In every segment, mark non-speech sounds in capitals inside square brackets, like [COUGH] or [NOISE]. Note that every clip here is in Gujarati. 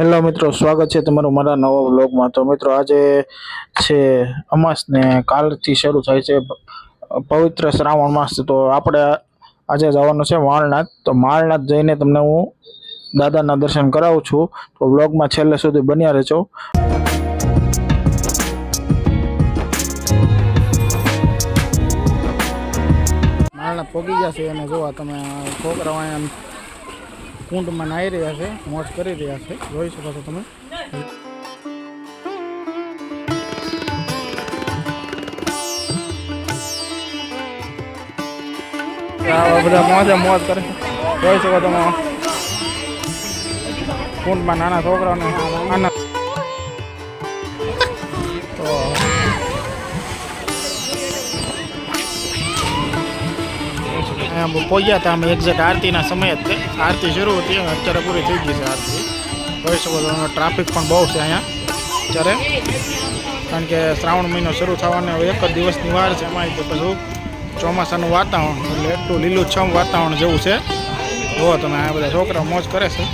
હેલો મિત્રો, સ્વાગત છે તમારું મારા નવા વ્લોગમાં. તો મિત્રો, આજે છે અમાસ ને કાલથી શરૂ થાય છે પવિત્ર શ્રાવણ માસ. તો આપણે આજે જવાનું છે માળનાથ. તો માળનાથ જઈને તમને હું દાદાના દર્શન કરાવું છું. તો વ્લોગમાં છેલ્લે સુધી બન્યા રહેજો. માળનાથ પોગી ગયા છે અને જોવા તમે છોકરાઓ કુંડમાં નાહી રહ્યા છે, મોજ કરી રહ્યા છે. જોઈ શકો છો તમે. બધા મોજે મોજ કરે જોઈ શકો તમે. કુંડમાં નાના છોકરાઓને આનંદ અહીંયા પહોંચ્યા હતા, અમે એક્ઝેક્ટ આરતીના સમય જ તે આરતી શરૂ હતી અત્યારે પૂરી થઈ ગઈ છે આરતી. જોઈ શકો છો ટ્રાફિક પણ બહુ છે અહીંયા. અત્યારે. કારણ કે શ્રાવણ મહિનો શરૂ થવાનો એક જ દિવસની વાર છે એમાં તો પછી ચોમાસાનું વાતાવરણ, એટલે એટલું લીલુંછમ વાતાવરણ જેવું છે. જુઓ તમે, આ બધા છોકરા મોજ કરે છે.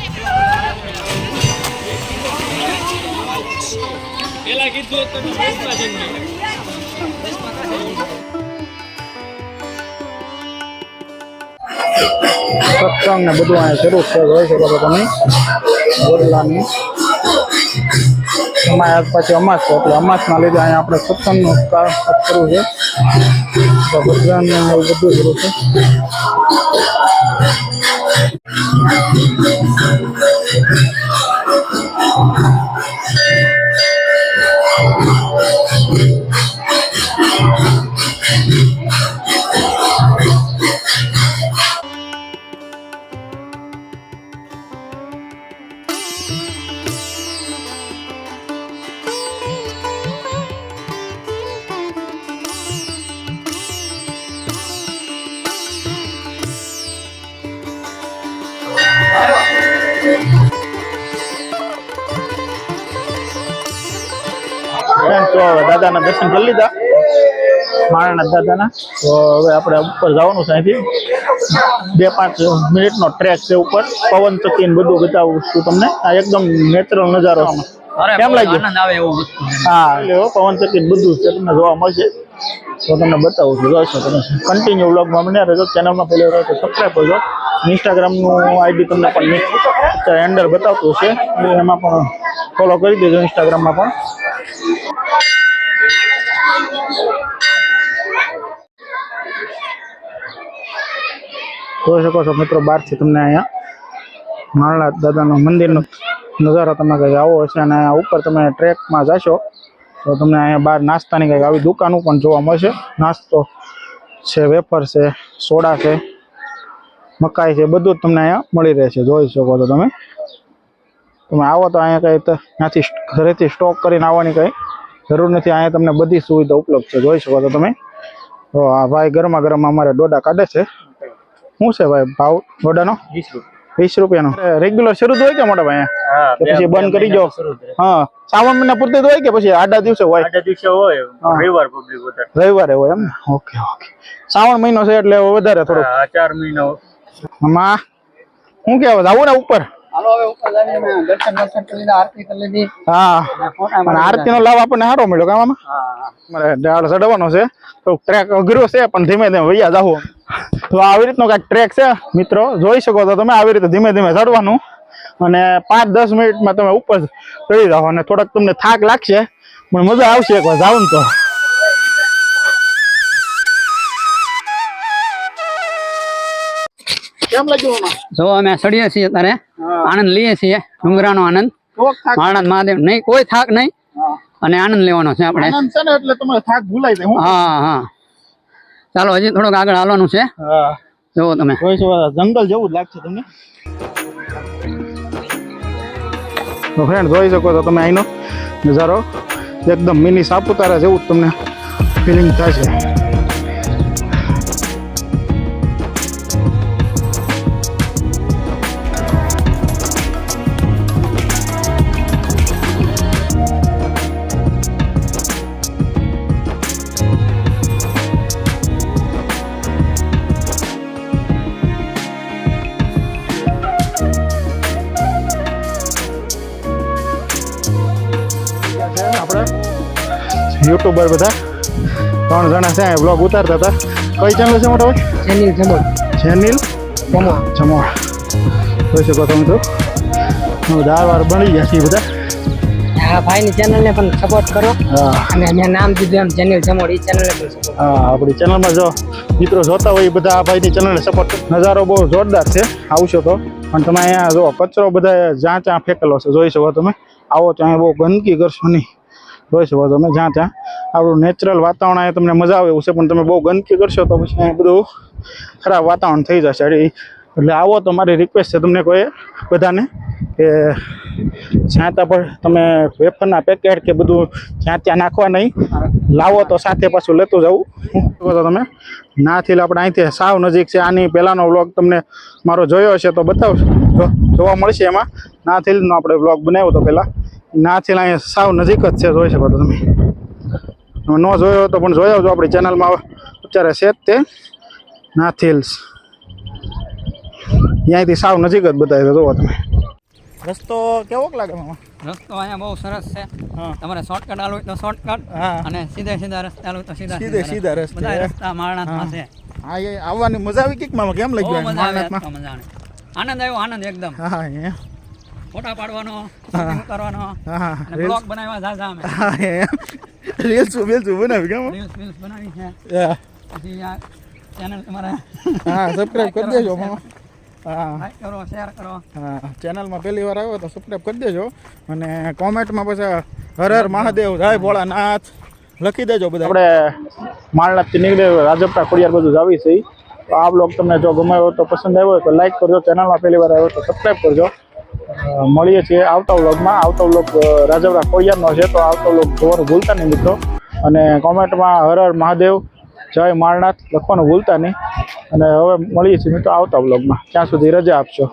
સત્સંગ ને બધું અહીંયા શરૂ છે શકો છો તમે બોરલાની એમાં આજ પછી અમાસ છે, એટલે અમાસના લીધે અહીંયા આપણે સત્સંગનું કરવું છે. તો ભગવાન બધું શરૂ છે. બેન દાદાના દર્શન કરી લીધા. માણાના દાદાના. તો હવે આપણે ઉપર જવાનું છે અહીંથી. બે પાંચ મિનિટનો ટ્રેક છે ઉપર. પવન ચક્કી બધું બતાવું છું તમને. આ એકદમ નેચરલ નજારો કેમ લાગ્યું. હા એટલે પવન ચક્કી બધું છે તમને જોવા મળશે. તો તમને બતાવું છું. જોશો તમે. કન્ટિન્યુ વ્લોગમાં મને રહેજો. ચેનલમાં પહેલી વાર સબસ્ક્રાઈબ કરજો. ઇન્સ્ટાગ્રામનું આઈડી તમને પણ હેન્ડલ બતાવતું છે. એમાં પણ ફોલો કરી દેજો ઇન્સ્ટાગ્રામમાં પણ. જોઈ શકો છો મિત્રો બહારથી તમને અહીંયા માળના દાદાનું મંદિરનો નજારો તમે કંઈક આવો હશે અને અહીંયા ઉપર તમે ટ્રેકમાં જશો, તો તમને અહીંયા બહાર નાસ્તાની કંઈક આવી દુકાનો પણ જોવા મળશે. નાસ્તો છે, વેફર છે, સોડા છે, મકાઈ છે, બધું જ તમને અહીંયા મળી રહેશે. જોઈ શકો છો તમે. તમે આવો તો અહીંયા કંઈ તો ત્યાંથી ઘરેથી સ્ટોક કરીને આવવાની કંઈ જરૂર નથી. અહીંયા તમને બધી સુવિધા ઉપલબ્ધ છે. જોઈ શકો છો તમે. તો આ ભાઈ ગરમા ગરમ અમારે ડોડા કાઢે છે. શું છે ભાઈ ભાવ? ડોડાનો વીસ રૂપિયાનો. રેગ્યુલર શરૂ હોય કે મોટા ભાઈ? પછી બંધ કરી દો હા શ્રાવણ મહિના પૂરતી હોય કે પછી આડા દિવસે હોય? આટલા દિવસે હોય રવિવાર public વધારે. રવિવારે હોય એમ ઓકે ઓકે. શ્રાવણ મહિનો છે એટલે વધારે થોડો ચાર મહિનો. માં શું કહેવાય આવું ને ઉપર. આરતી આરતીનો લાભ આપણને સારો મળ્યો કામ મારે ચડવાનો છે. તો ટ્રેક અઘરો છે પણ ધીમે ધીમે વૈયા જાવ તો આવી રીતનો કાંઈક ટ્રેક છે મિત્રો. જોઈ શકો છો તમે આવી રીતે ધીમે ધીમે ચડવાનું. અને પાંચ દસ મિનિટમાં તમે ઉપર ચડી જાઓ અને થોડાક તમને થાક લાગશે પણ મજા આવશે એકવાર જાવ ને તો. કેમ લાગ્યું આમાં? જો અમે ચડીએ છીએ ત્યારે આનંદ લઈએ છીએ. ડુંગરાનો આનંદ. આણંદ મહાદેવ નહીં કોઈ થાક નહીં. અને આનંદ લેવાનો છે આપણે. આનંદ છે ને એટલે તમને થાક ભૂલાઈ જાય હા હા ચાલો હજી થોડુંક આગળ હાલવાનું છે. હા. જુઓ તમે. જોઈ શકો જંગલ જેવું જ લાગશે તમને. તો ફ્રેન્ડ જોઈ શકો છો તમે અહીંનો નજારો. એકદમ મિની સાપુતારા જેવું જ તમને ફિલિંગ થાય છે યુટ્યુબર બધા. ત્રણ જણા છે બ્લોગ ઉતારતા હતા. કઈ ચેનલ છે મોટા ભાઈ? જેની જમો જેનિલ જમો જમોણ જોઈ શકો તમે તો. હું દાળ વાર બની ગયા છીએ બધા. આ ભાઈની ચેનલને પણ સપોર્ટ કરો. અને મેં નામ દીધું એમ જેનિલ જમોડ. એ ચેનલને પણ સપોર્ટ હા આપણી ચેનલમાં જો મિત્રો જોતા હોય એ બધા આ ભાઈની ચેનલને સપોર્ટ નજારો બહુ જોરદાર છે આવશો તો. પણ તમે અહીંયા જો કચરો બધા જ્યાં ત્યાં ફેંકેલો છે જોઈ શકો તમે. આવો તો અહીંયા બહુ ગંદકી કરશો નહીં. જોઈ શકો તમે જ્યાં ત્યાં. આપણું નેચરલ વાતાવરણ અહીંયા તમને મજા આવે એવું છે, પણ તમે બહુ ગંદકી કરશો તો પછી અહીંયા બધું ખરાબ વાતાવરણ થઈ જશે. એટલે આવો તો મારી રિક્વેસ્ટ છે તમને કોઈ બધાને કે જ્યાં ત્યાં પણ તમે વેફરના પેકેટ કે બધું જ્યાં ત્યાં નાખવા નહીં, લાવો તો સાથે પાછું લેતું જવું. તો તમે? નાથી આપણે અહીંથી સાવ નજીક છે, આની પહેલાંનો વ્લોગ તમને મારો જોયો હશે તો બતાવશો. જોવા મળશે એમાં. નાથીલનો આપણે વ્લોગ બનાવ્યો હતો પહેલાં. નાથીલ અહીંયા સાવ નજીક જ છે જોઈ શકો તો તમે. તમે ન જોયો તો પણ જોઈ આવજો આપણી ચેનલમાં. અત્યારે છે તે નાથિલ્સ અહીંયાથી સાવ નજીક જ બતાવી જોવો તમે. રસ્તો કેવો લાગે મામા? રસ્તો અહીંયા બહુ સરસ છે. તમારે શોર્ટકટ આલું હોય તો શોર્ટકટ હા. અને સીધે સીધા રસ્તા આલું તો સીધા સીધે સીધા રસ્તા. બધા રસ્તા મારણાથમાં છે હા એ આવવાની મજા આવી કંઈક મામા? કેમ લાગ્યું આવે આનંદ આવ્યો આનંદ એકદમ. હા ફોટા પાડવાનો હા. અને બ્લોગ બનાવ્યા ઝાઝા અમે. રીલ્સ રીલ્સ બનાવી કેમ? રીલ્સ રીલ્સ બનાવી છે. પછી આ ચેનલ તમારે હા [LAUGHS] સબસ્ક્રાઇબ કરી દેજો હા. લાઈક કરો શેર કરો. હા ચેનલમાં પહેલી વાર આવ્યો તો સબસ્ક્રાઇબ કરી દેજો. અને કોમેન્ટમાં પછી હર હર મહાદેવ જય ભોળાનાથ. લખી દેજો બધા. આપણે માળનાથથી નીકળે રાજપટા ખોડિયાર બધું જ આવી છે તો આ બ્લોગ તમને જો ગમ્યો હોય તો પસંદ આવ્યો હોય તો લાઈક કરજો. ચેનલમાં પહેલી વાર આવ્યો તો સબસ્ક્રાઇબ કરજો. મળીએ છીએ આવતા વ્લોગમાં. આવતો વ્લોગ રાજપરા ખોડિયારનો છે, તો આવતો વ્લોગ જોવાનું ભૂલતા નહીં મિત્રો. અને કોમેન્ટમાં હર હર મહાદેવ, જય મારનાથ લખવાનું ભૂલતા નહીં. અને હવે મળીએ છીએ મિત્રો આવતા વ્લોગમાં. ત્યાં સુધી રજા આપશો